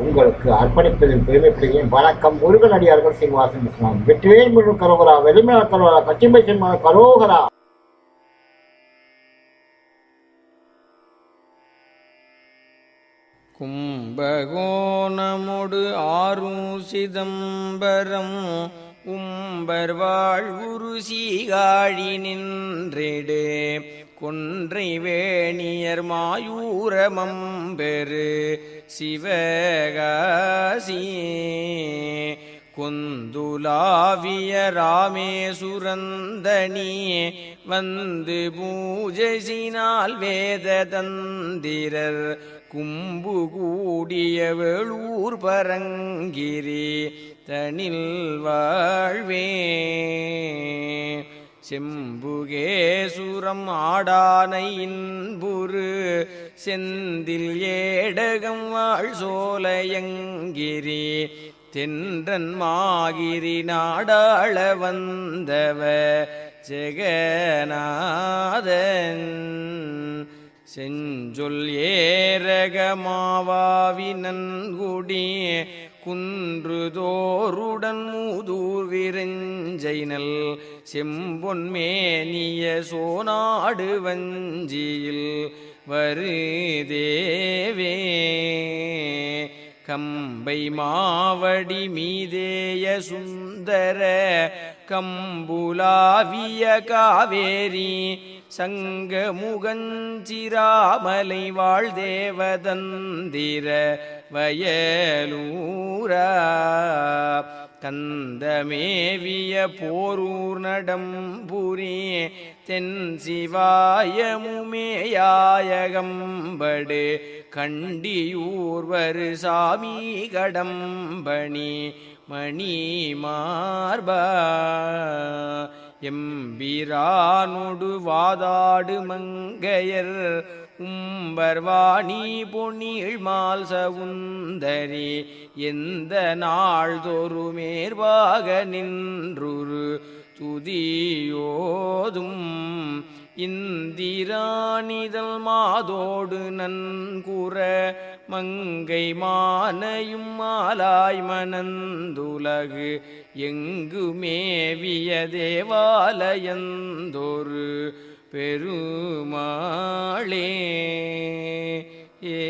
உங்களுக்கு அர்ப்பணிப்பதில் பெருமைப்படுகிறேன். வணக்கம் முருகன் அடியார்கள் சீனிவாசன் இஸ்லாம் வெற்றிவேல் முழு கரோகரா வெளிமையான கரோகரா கச்சிம்பை சிம்ம கரோகரா. கும்பகோணமுடு ஆறும் சிதம்பரம் உம்பர் வாழ்வுரு சீகாழி நின்றேடு. கொன்றை வேணியர் மாயூரமம் பெரு சிவகாசி. குந்துலாவிய ராமேசுரந்தனி வந்து பூஜைசினால் வேத தந்திரர் கும்பு கூடிய வேளூர் பரங்கிரி தனில் வாழ்வே. செம்புகேசுரம் ஆடானை இன்புரு செந்தில் ஏடகம் வாழ் சோலையங்கிரி தென்றன் மாகிரி நாடாள வந்தவ ஜெகநாதன். செஞ்சொல் ஏரகமாவாவி நன்குடி குன்றுதோருடன் மூதூர் விரஞ்சைனல் செம்பொன்மேனிய சோனாடு வஞ்சியில் வருதேவே. கம்பை மாவடி மீதேய சுந்தர கம்புலாவிய காவேரி சங்க முகஞ்சிராமலை வாழ்தேவதந்திர வயலூரா. கந்தமேவிய போரூர் நடம்புரி தென் சிவாயமுமேயாயகம்படு கண்டியூர்வரு சாமி கடம்பணி மணி மார்பா எம்பிரானொடு வாதாடு மங்கையர் உம்பர்வாணி பொன்னியில் மால் சவுந்தரி எந்த நாள்தொரு மேற்பாக நின்றுரு துதியோதும் இந்திராணிதல் மாதோடு நன்குற மங்கை மானையும் மாலாய் மணந்துலகு எங்குமேவிய தேவாலயந்தொரு பெருமாளே. ஏ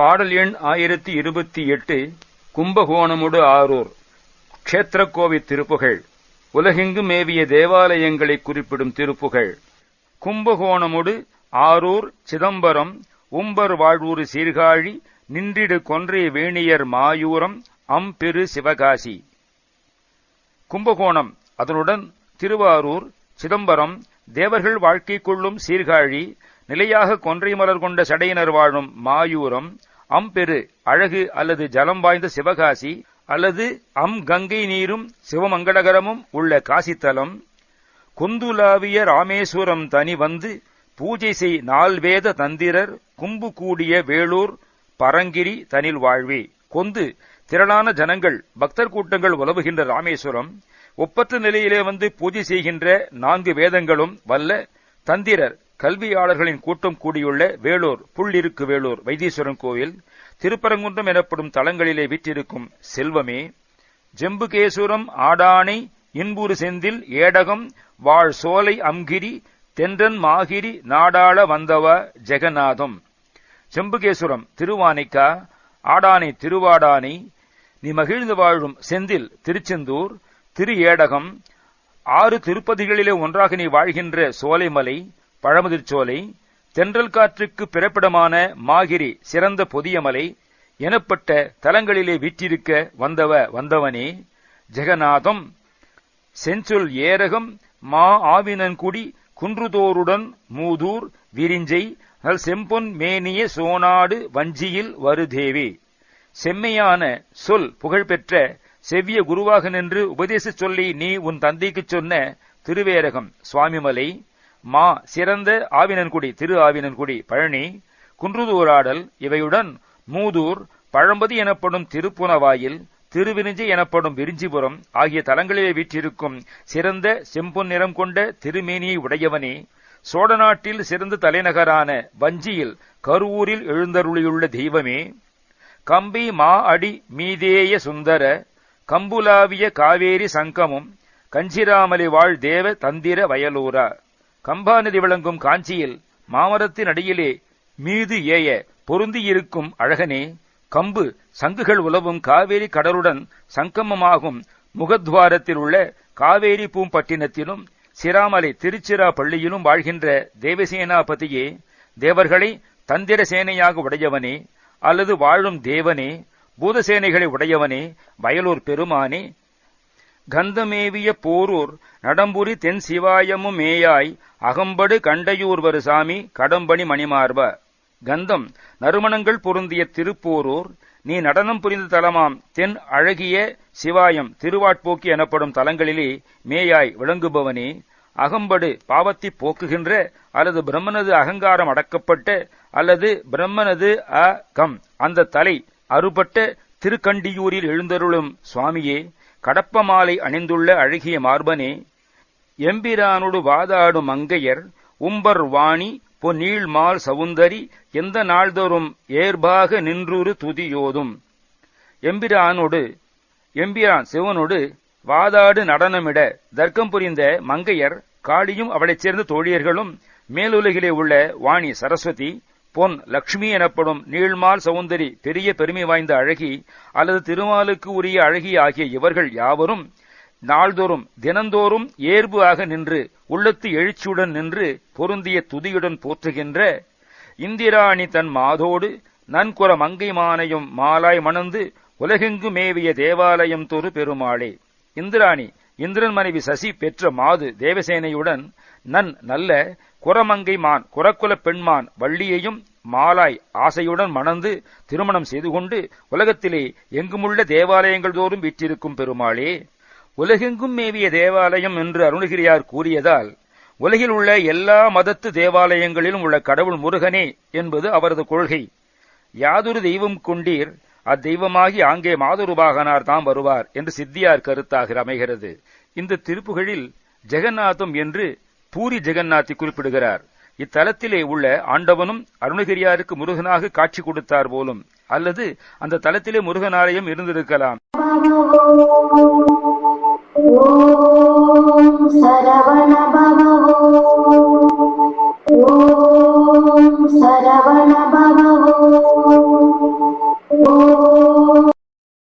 பாடல் எண் ஆயிரத்தி இருபத்தி எட்டு கும்பகோணமுடு ஆரூர் க்ஷேத்திரக்கோவி திருப்புகழ். உலகெங்கு மேவிய தேவாலயங்களை குறிப்பிடும் திருப்புகழ். கும்பகோணமுடு ஆரூர் சிதம்பரம் உம்பர் வாழ்வூர் சீர்காழி நின்றிடு கொன்றை வேணியர் மாயூரம் அம்பெரு சிவகாசி. கும்பகோணம் அதனுடன் திருவாரூர் சிதம்பரம் தேவர்கள் வாழ்க்கை கொள்ளும் சீர்காழி நிலையாக கொன்றை மலர் கொண்ட சடையினர் வாழும் மாயூரம் அம்பெரு அழகு அல்லது ஜலம் வாய்ந்த சிவகாசி அல்லது அம் கங்கை நீரும் சிவமங்களகரமும் உள்ள காசித்தலம். குந்துலாவிய ராமேஸ்வரம் தனி வந்து பூஜை செய் நால்வேத தந்திரர் கும்பு கூடிய வேலூர் பரங்கிரி தனில் வாழ்வே. கொந்து திரளான ஜனங்கள் பக்தர் கூட்டங்கள் உலவுகின்ற ராமேஸ்வரம். ஒப்பற்ற நிலையிலே வந்து பூஜை செய்கின்ற நான்கு வேதங்களும் வல்ல தந்திரர் கல்வியாளர்களின் கூட்டம் கூடியுள்ள வேலூர் புள்ளிருக்கு வேலூர் வைத்தீஸ்வரன் கோவில் திருப்பரங்குன்றம் எனப்படும் தலங்களிலே விற்றிருக்கும் செல்வமே ஜெம்புகேசுரம் ஆடானை இன்புறு செந்தில் ஏடகம் வாழ் சோலை அம்கிரி தென்றன் மாகிரி நாடாள வந்தவ ஜெகநாதம். செம்புகேசுரம் திருவானைக்கா ஆடானை திருவாடானை நீ மகிழ்ந்து வாழும் செந்தில் திருச்செந்தூர் திரு ஏடகம் ஆறு திருப்பதிகளிலே ஒன்றாக நீ வாழ்கின்ற சோலைமலை பழமுதிர்ச்சோலை தென்றல் காற்றுக்கு பிறப்பிடமான மாகிரி சிறந்த பொதியமலை எனப்பட்ட தலங்களிலே வீற்றிருக்க வந்தவ வந்தவனே ஜெகநாதம் செஞ்சொல் ஏரகம் மா ஆவினன்குடி குன்றுதோருடன் மூதூர் விரிஞ்சை நல் செம்பொன் மேனிய சோனாடு வஞ்சியில் வருதேவி. செம்மையான சொல் புகழ்பெற்ற செவ்விய குருவாக நின்று உபதேச சொல்லி நீ உன் தந்தைக்குச் சொன்ன திருவேரகம் சுவாமிமலை மா சிறந்த ஆவினன்குடி திரு ஆவினன்குடி பழனி குன்றுதூராடல் இவையுடன் மூதூர் பழம்பதி எனப்படும் திருப்புனவாயில் திருவிரிஞ்சி எனப்படும் விரிஞ்சிபுரம் ஆகிய தலங்களிலே வீற்றிருக்கும் சிறந்த செம்பொன் நிறம் கொண்ட திருமேனியை உடையவனே சோழ நாட்டில் சிறந்த தலைநகரான வஞ்சியில் கருவூரில் எழுந்தருளியுள்ள தெய்வமே கம்பி மா அடி மீதேய சுந்தர கம்புலாவிய காவேரி சங்கமும் கஞ்சிராமலி வாழ் தேவ தந்திர வயலூரா. கம்பாநதி விளங்கும் காஞ்சியில் மாமரத்தின் அடியிலே மீது ஏய பொருந்தியிருக்கும் அழகனே கம்பு சங்குகள் உலவும் காவேரி கடலுடன் சங்கமமாகும் முகத்வாரத்தில் உள்ள காவேரி பூம்பட்டினத்திலும் சிராமலை திருச்சிரா பள்ளியிலும் வாழ்கின்ற தேவசேனாபதியே தேவர்களை தந்திர சேனையாக உடையவனே அல்லது வாழும் தேவனே பூதசேனைகளை உடையவனே வயலூர் பெருமானே கந்தமேவிய போரூர் நடம்புரி தென் சிவாயமும் மேயாய் அகம்படு கண்டையூர் சாமி கடம்பணி மணிமார்ப. கந்தம் நறுமணங்கள் பொருந்திய திருப்போரூர் நீ நடனம் புரிந்த தலமாம் தென் அழகிய சிவாயம் திருவாட்போக்கி எனப்படும் தலங்களிலே மேயாய் விளங்குபவனே. அகம்படு பாவத்தை போக்குகின்ற அல்லது பிரம்மனது அகங்காரம் அடக்கப்பட்ட அல்லது பிரம்மனது அ கம் அந்த தலை அறுபட்ட திருக்கண்டியூரில் எழுந்தருளும் சுவாமியே. கடப்ப மாலை அணிந்துள்ள அழகிய மார்பனே எம்பிரானோடு வாதாடும் மங்கையர் உம்பர் வாணி பொன்னீள் மால் சவுந்தரி எந்த நாள்தோறும் ஏர்பாக நின்றுரு துதியோதும். எம்பிரானோடு எம்பிரான் சிவனோடு வாதாடு நடனமிட தர்க்கம் புரிந்த மங்கையர் காளியும் அவளைச் சேர்ந்த தோழியர்களும் மேலுலகிலே உள்ள வாணி சரஸ்வதி பொன் லக்ஷ்மி எனப்படும் நீள்மால் சௌந்தரி பெரிய பெருமை வாய்ந்த அழகி அல்லது திருமாலுக்கு உரிய அழகி ஆகிய இவர்கள் யாவரும் நாள்தோறும் தினந்தோறும் ஏர்பு ஆக நின்று உள்ளத்து எழுச்சியுடன் நின்று பொருந்திய துதியுடன் போற்றுகின்ற இந்திராணி தன் மாதோடு நன்குற மங்கை மானையும் மாலாய் மணந்து உலகெங்கு மேவிய தேவாலயம் தொரு பெருமாளே. இந்திராணி இந்திரன் மனைவி சசி பெற்ற மாது தேவசேனையுடன் நன் நல்ல குரமங்கை மான் குரக்குல பெண்மான் வள்ளியையும் மாலாய் ஆசையுடன் மணந்து திருமணம் செய்து கொண்டு உலகத்திலே எங்குமுள்ள தேவாலயங்கள் தோறும் வீற்றிருக்கும் பெருமாளே உலகெங்கும் மேவிய தேவாலயம் என்று அருணகிரியார் கூறியதால் உலகில் உள்ள எல்லா மதத்து தேவாலயங்களிலும் உள்ள கடவுள் முருகனே என்பது அவரது கொள்கை. யாதொரு தெய்வம் கொண்டீர் அத்தெய்வமாகி ஆங்கே மாதுருபாகனார் தாம் வருவார் என்று சித்தியார் கருத்தாக அமைகிறது. இந்த திருப்புகழில் ஜெகநாதம் என்று பூரி ஜெகநாத்தி குறிப்பிடுகிறார். இத்தலத்திலே உள்ள ஆண்டவனும் அருணகிரியாருக்கு முருகனாக காட்சி கொடுத்தார் போலும் அல்லது அந்த தலத்திலே முருகனாலயம் இருந்திருக்கலாம். சரவணபவ